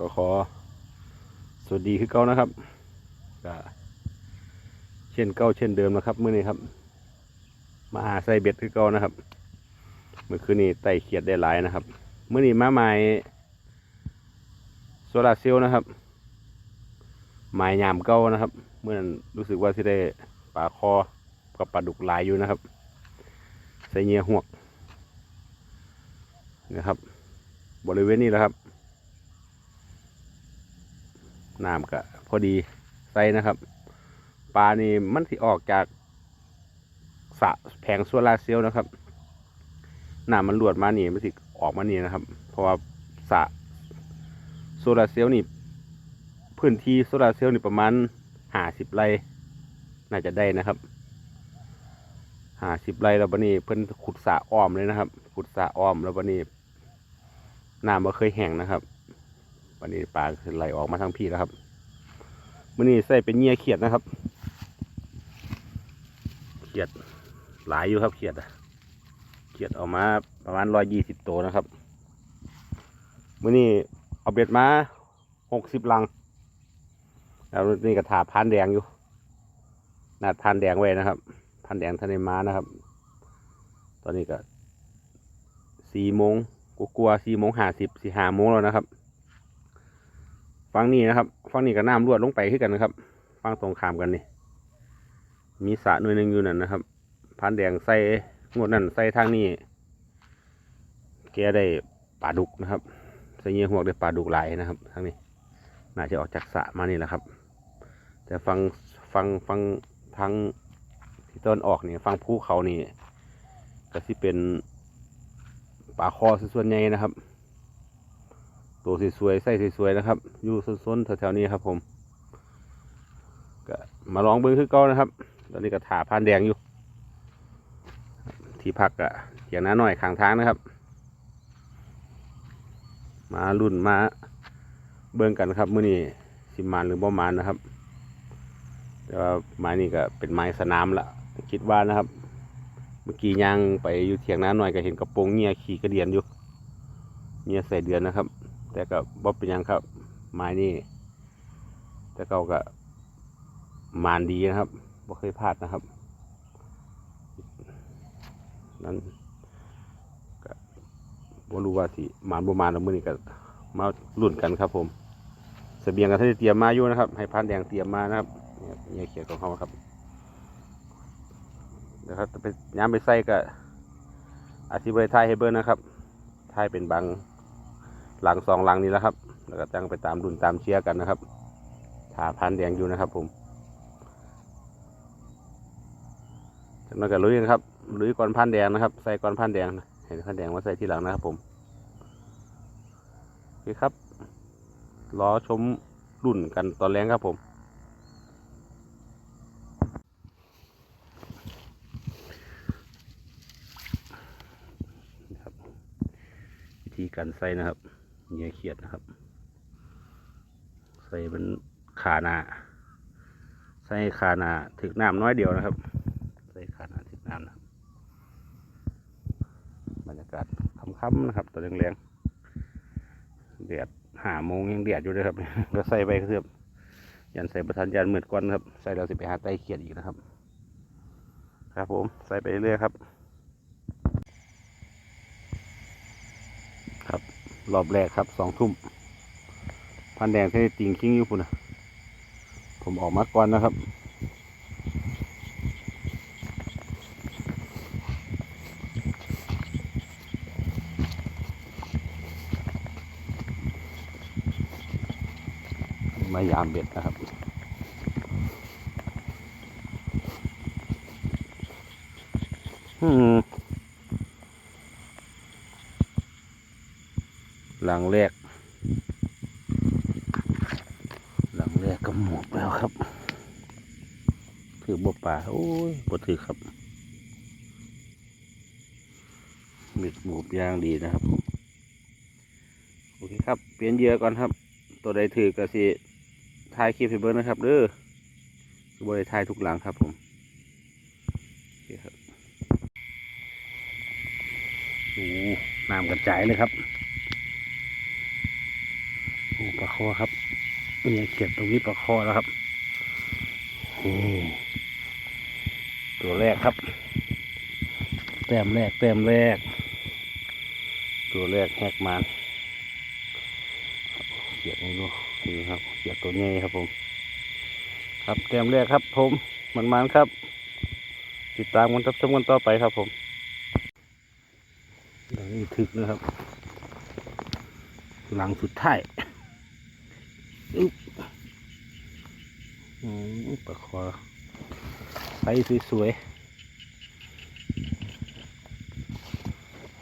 ก็ขอ สวัสดีคือเก่านะครับก็เช่นเก่าเช่นเดิมนะครับมื้อนี้ครับ มาหาใส่เบ็ดคือเก่านะครับเมื่อคืนนี้ไต่เขียดได้หลายนะครับมื้อนี้มาใหม่โซลาร์เซลล์นะครับหมายยามเก่านะครับเมื่อนั้นรู้สึกว่าที่ได้ปลาคอกับปลาดุกหลายอยู่นะครับ ใส่เงียหวกนะครับ บริเวณนี้แหละครับ น้ำก็พอดีใส่นะครับปลานี่มันสิออกจากสะแผงโซลาเซลล์นะครับน้ำมันหลวดมานี่มันสิออกมานี่นะครับ เพราะว่าสะโซลาเซลล์นี่พื้นที่โซลาเซลล์นี่ประมาณห้าสิบไร่น่าจะได้นะครับห้าสิบไร่แล้วบันนี้เพิ่นขุดสะอ้อมเลยนะครับ ขุดสะอ้อมแล้วบันนี้น้ำมันเคยแห้งนะครับ วันนี้ปลาคือไหลออกมาทางพี่แล้วครับมื่อนี้ใส่เป็นเงียเขียดนะครับ เขียดหลายอยู่ครับเขียดเขียดออกมาประมาณร้อยยี่สิบตัวนะครับมื่อนี้เอาเบ็ดมาหกสิบลัง แล้วนี่ก็ถาพานแดงอยู่นาดพานแดงไว้นะครับพานแดงทะเลม้านะครับ ตอนนี้ก็สี่โมงกลัวสี่โมงห้าสิบสี่ห้าโมงแล้วนะครับ ฝั่งนี้นะครับฝั่งนี้ก็น้ำรวดลงไปขึ้นกันนะครับฝั่งตรงข้ามกันนี่ มีสระหน่วยหนึ่งอยู่นั่นนะครับพันแดงใส่งวดนั่นใส่ทางนี้แกได้ปลาดุกนะครับใส่เงี้ยหวกได้ปลาดุกหลายนะครับทางนี้ น่าจะออกจากสระมานี่แหละครับ แต่ฟังฟังฟังทางที่ต้นออกนี่ฟังภูเขานี่ก็ที่เป็นปลาคอส่วนใหญ่นะครับ ตัวสวยๆใส่สวยๆนะครับ อยู่ส้นๆแถวๆนี้ครับ ผมก็มาลองเบิ้งคือเก่านะครับ ตอนนี้ก็ถาพานแดงอยู่ ที่พักอะเถียงน้าหน่อยข้างทางนะครับ มารุ่นมาเบิ้งกันครับมื้อนี้สิมานหรือบ่มานนะครับ แต่ว่าไม้นี่ก็เป็นไม้สนามละคิดว่านะครับ เมื่อกี้ย่างไปอยู่เถียงน้าหน่อยก็เห็นกระโปรงเงียขี่กระเดียนอยู่เงียใส่เดือนนะครับ แต่ก็บ่เป็นยังครับไม้นี่แต่เก่าก็มานดีนะครับบ่เคยพลาดนะครับนั้นก็บ่รู้ว่าสิมานบ่มานแล้วมื้อนี้ก็มาลุ้นกันครับ ผมเสบียงกันที่เตรียมมาอยู่นะครับ ให้พันแดงเตรียมมานะครับเนี่ยเขียนของเขาครับเดี๋ยวครับไปย้ำไปใส่ก็อาชีพบริทายให้เบิร์นะครับทายเป็นบาง หลังสองหลังนี้แล้วครับ แล้วก็จังไปตามดุนตามเชียร์กันนะครับถาพันแดงอยู่นะครับ ผมจากนั้นก็ลุยกันครับลุยก่อนพันแดงนะครับ ใส่ก่อนพันแดงเห็นพันแดงมาใส่ที่หลังนะครับ ผมโอเคครับรอชมรุ่นกันตอนแรงครับผมนะครับวิธีการใส่นะครับ เหยื่อเขียดนะครับ ใส่เป็นขาหนาใส่ขาหนาถึกน้ำน้อยเดียวนะครับ ใส่ขาหนาถึกน้ำนะบรรยากาศค่ำๆนะครับตอนแรงๆแดดหาโมงยังแดดอยู่เลยครับก็ใส่ไปเพื่อยันใส่ประทานยานเหมือดก่อนครับ ใส่เราสิไปหาไตเขียดอีกนะครับ ครับผมใส่ไปเรื่อยๆครับ ค รอบแรกครับสองทุ่มพันแดงที่ติงคิงอยู่พุ่นนะผมออกมาก่อนนะครับมายามเบ็ดนะครับ อืม หลังแรก หลังแรกก็หมดแล้วครับ ถือบ่ป่าโอ้ยบ่ถือครับมิดหมูบยางดีนะครับ โอเคครับ เปลี่ยนเหยื่อก่อนครับ ตัวใดถือก็สิถ่ายคลิปให้เบิ่งนะครับเด้อคือบริถ่ายทุกหลังครับผมโอเคครับโอ้น้ำกระจายเลยครับ นี่ปลาคอครับนี่เขียตรงนี้ปลาคอแล้วครับนี่ตัวแรกครับ แต้มแรกแต้มแรก ตัวแรกแหกมันเขียดนี่ดูนี่ครับเขียดตัวใหญ่ครับผม ครับแต้มแรกครับ ผมมันมันครับ ติดตามกันทับชมกันต่อไปครับผมหลังนี้ถึกนะครับ หลังสุดท้ายอึ๊บ อืมปลาคอไซส์สวยๆ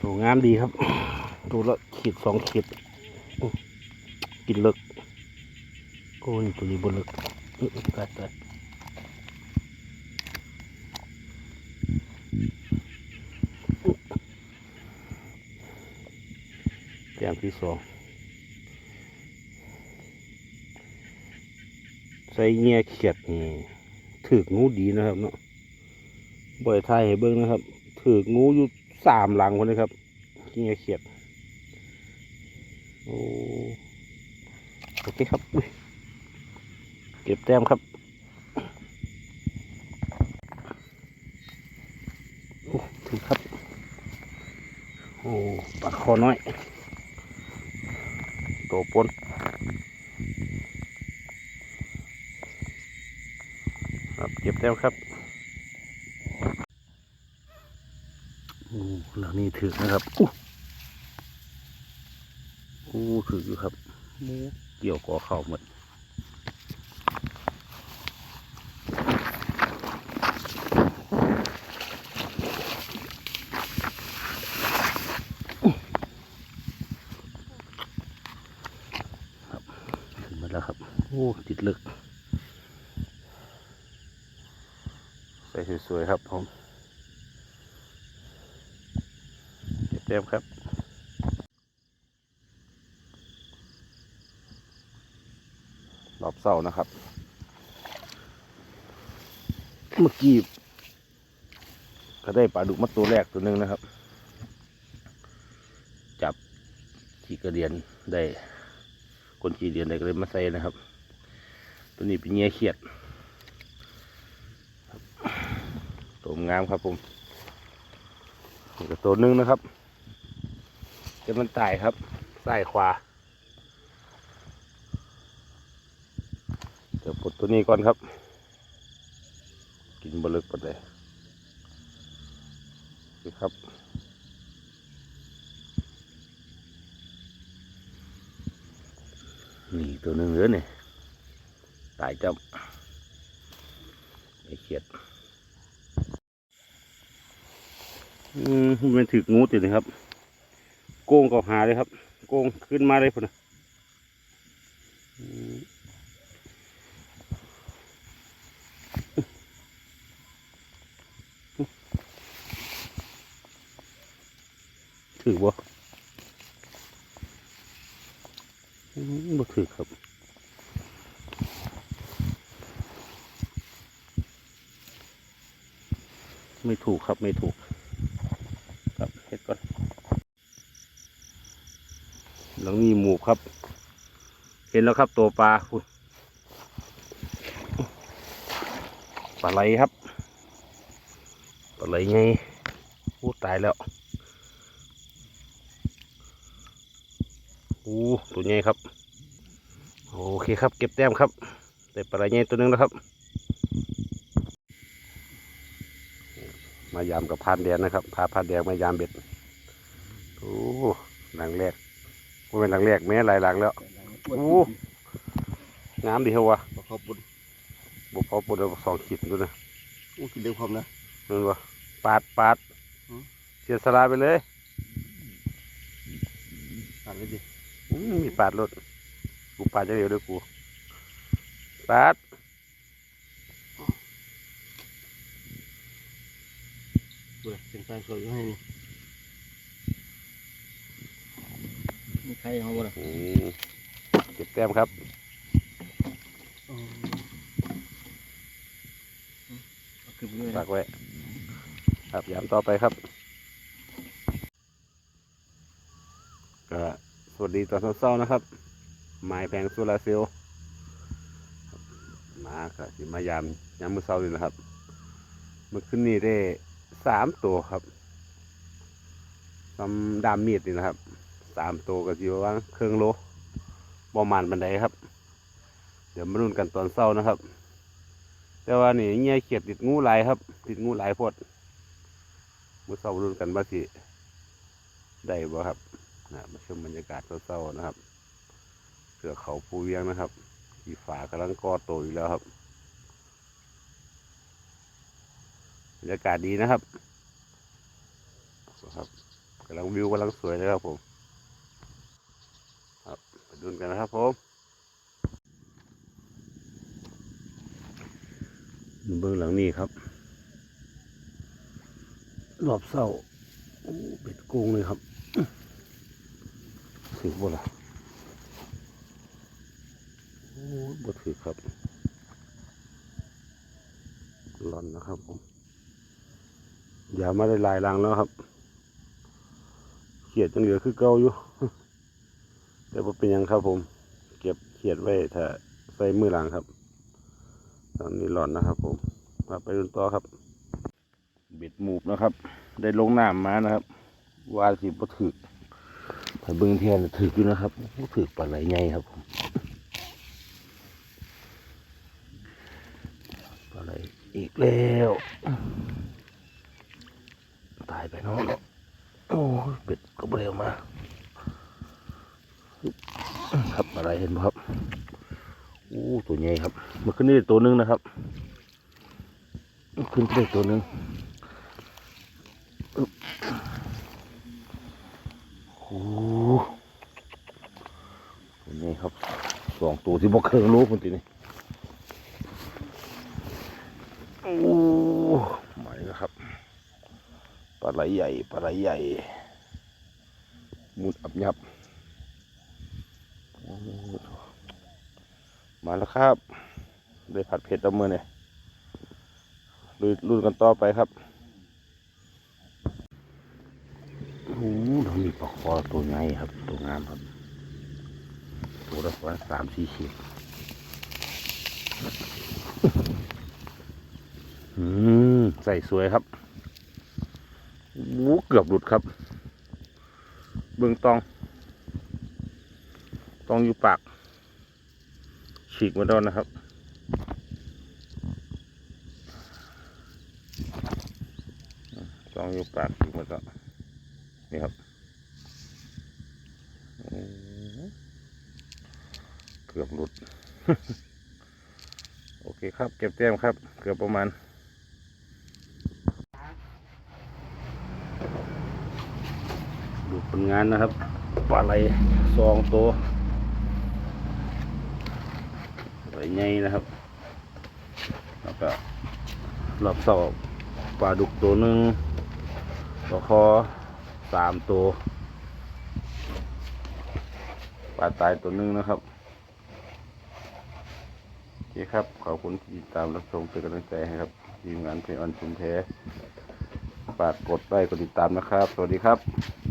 ตัวงามดีครับ ตัวละขีดสองขีด กินเลิกโอ้ยตัวนี้บนเลิกตัดตัดแต้มที่สอง ใส่เงียเขียดนี่ถือกงูดีนะครับเนาะบ่อยไทยให้เบิ้งนะครับถือกงูอยู่สามหลังคนนี้ครับเงียเขียดโอ้โอเคครับเก็บแต้มครับโอ้ถือครับ โอ้ปลาคอน้อยโตปน ครับ เก็บแต้มครับโอ้หลังนี้ถือนะครับอู้อู้ถืออยู่ครับมูเกี่ยวกอเข่าหมดครับถึงมาแล้วครับ โอ้ติดลึก ใสวยๆครับผมเก็บเต็มครับรอบเสานะครับ เมื่อกี้ก็ได้ปลาดุกมาตัวแรกตัวหนึ่งนะครับ จับขี่กระเดียนได้คนขี่เดียนได้ก็เลยมาใส่นะครับ ตัวนี้เป็นเงี้ยเขียด ตัวงามครับผมนี่ก็ตัวหนึงนะครับจะมันตายครับซ้ายขวาเดี๋ยวปลดตัวนี้ก่อนครับ กินบลึกปดเลยนี่ครับนี่ตัวหนึ่งเหลือนี่ตายจับไอ้เขียด อืมมันถืองูติดนะครับ โกงก็หาเลยครับ โกงขึ้นมาเลยพุ่นนถือบ่บ่ถือครับไม่ถูกครับไม่ถูก ครับเฮ็ดก่อน หลังนี้หมูครับ เห็นแล้วครับตัวปลาปลาไหลครับปลาไหลไงอู้ตายแล้วอู้ตัวใหญ่ครับ โอเคครับ เก็บแต้มครับได้ปลาไหลใหญ่ตัวนึงแล้วครับ มายามกับพานแดงนะครับพาพานแดงมายามเบ็ดโอ้หลังแรก ว่าเป็นหลังแรกแม่หลายหลังแล้วโอ้งามดีเหรอวะขอบคุณบุพอปุ่นเอาสองขีดดูนะอู้กินเร็วความนะนั่นวะปาดปาดอืมเสียสละไปเลยอ่านเลยดิอืมมีปาดรถกูปาดจะเร็วด้วยกูปาดเปิดเป็นไฟสวยอยู่ให้นี่ ใครเอาบ่ล่ะอืมเก็บแต้มครับเอาขึ้นไปเลยฝากไว้ ครับยามต่อไปครับก็สวัสดีตอนเช้าๆนะครับ ไม้แผงโซลาร์เซลล์มาก็สิมายามยามมื้อเช้านี่นะครับ เมื่อคืนนี้ได้สามตัวครับทำดามมีดนี่นะครับ สามตัวก็สิประมาณครึ่องโลประมาณบันไดครับ เดี๋ยวมาลุ้นกันตอนเช้านะครับ แต่ว่านี่เงี้ยเขียดติดงูหลายครับ ติดงูหลายพดมื่อเช้าลุ้นกันว่าสิได้บ่ครับนะมาชมบรรยากาศเศร้าๆนะครับเสือเขาภูเวียงนะครับอีฝากำลังก่อโตวอยู่แล้วครับบรรยากาศดีนะครับครับกำลังวิวกำลังสวยเลยครับผม ครับไปดูกันนะครับผมเบื้องหลังนี้ครับ รอบเศร้าเป็ดกุ้งเลยครับถือบ่ล่ะโอ้บ่ถือครับร้อนนะครับผมอย่ามาได้ลายลังแล้วครับเขียดยังเหลือคือเก่าอยู่ แต่ว่าเป็นยังครับผม เก็บเขียดไว้ถ้าใส่มือหลังครับ ตอนนี้ร้อนนะครับ ผมมาไปดูต่อครับ เบ็ดหมูบนะครับ ได้ลงน้ำมานะครับวาสิบถึกถ้าเบิ้งเทียนถึกอยู่นะครับถึกปลาไหลใหญ่ครับผมปลาไหลอีกแล้วตายไปเนาะโอ้เป็ดก็เร็วมา ครับอะไรเห็นไหมครับโอ้ตัวใหญ่ครับมันขึ้นได้ตัวหนึงนะครับ ขึ้นได้ตัวหนึงโอ้ตัวใหญ่ครับสองตัวที่บอกเคยรู้คนตีนี่โอ้มาอีกแล้วครับปลาไหลใหญ่ปลาไหลใหญ่มุดอับยับโอ้โห มาแล้วครับได้ผัดเผ็ดเอามือเนี่ยลุยรุ่นกันต่อไปครับโอ้โหมีปลาคอตัวใหญ่ครับ ตัวงามครับ ตัวละประมาณสามสี่ขีดอืมใส่สวยครับวูเกือบหลุดครับ เบื้องตอง ตองอยู่ปาก ฉีกมาแล้วนะครับตองอยู่ปากฉีกมาแล้วนี่ครับ เกือบหลุด โอเคครับ เก็บแต้มครับ เกือบประมาณดูผลงานนะครับปลาไหลสองตัวปลาไหล ใหญ่นะครับ แล้วก็รอบสองปลาดุกตัวหนึ่งปลาคอสามตัวปลาตายตัวหนึ่งนะครับโอเคครับ ขอบคุณที่ติดตามรับชมเป็นกำลังใจให้ครับทีมงานเพลงออนชุมแพฝากกดไลค์กดติดตามนะครับ สวัสดีครับ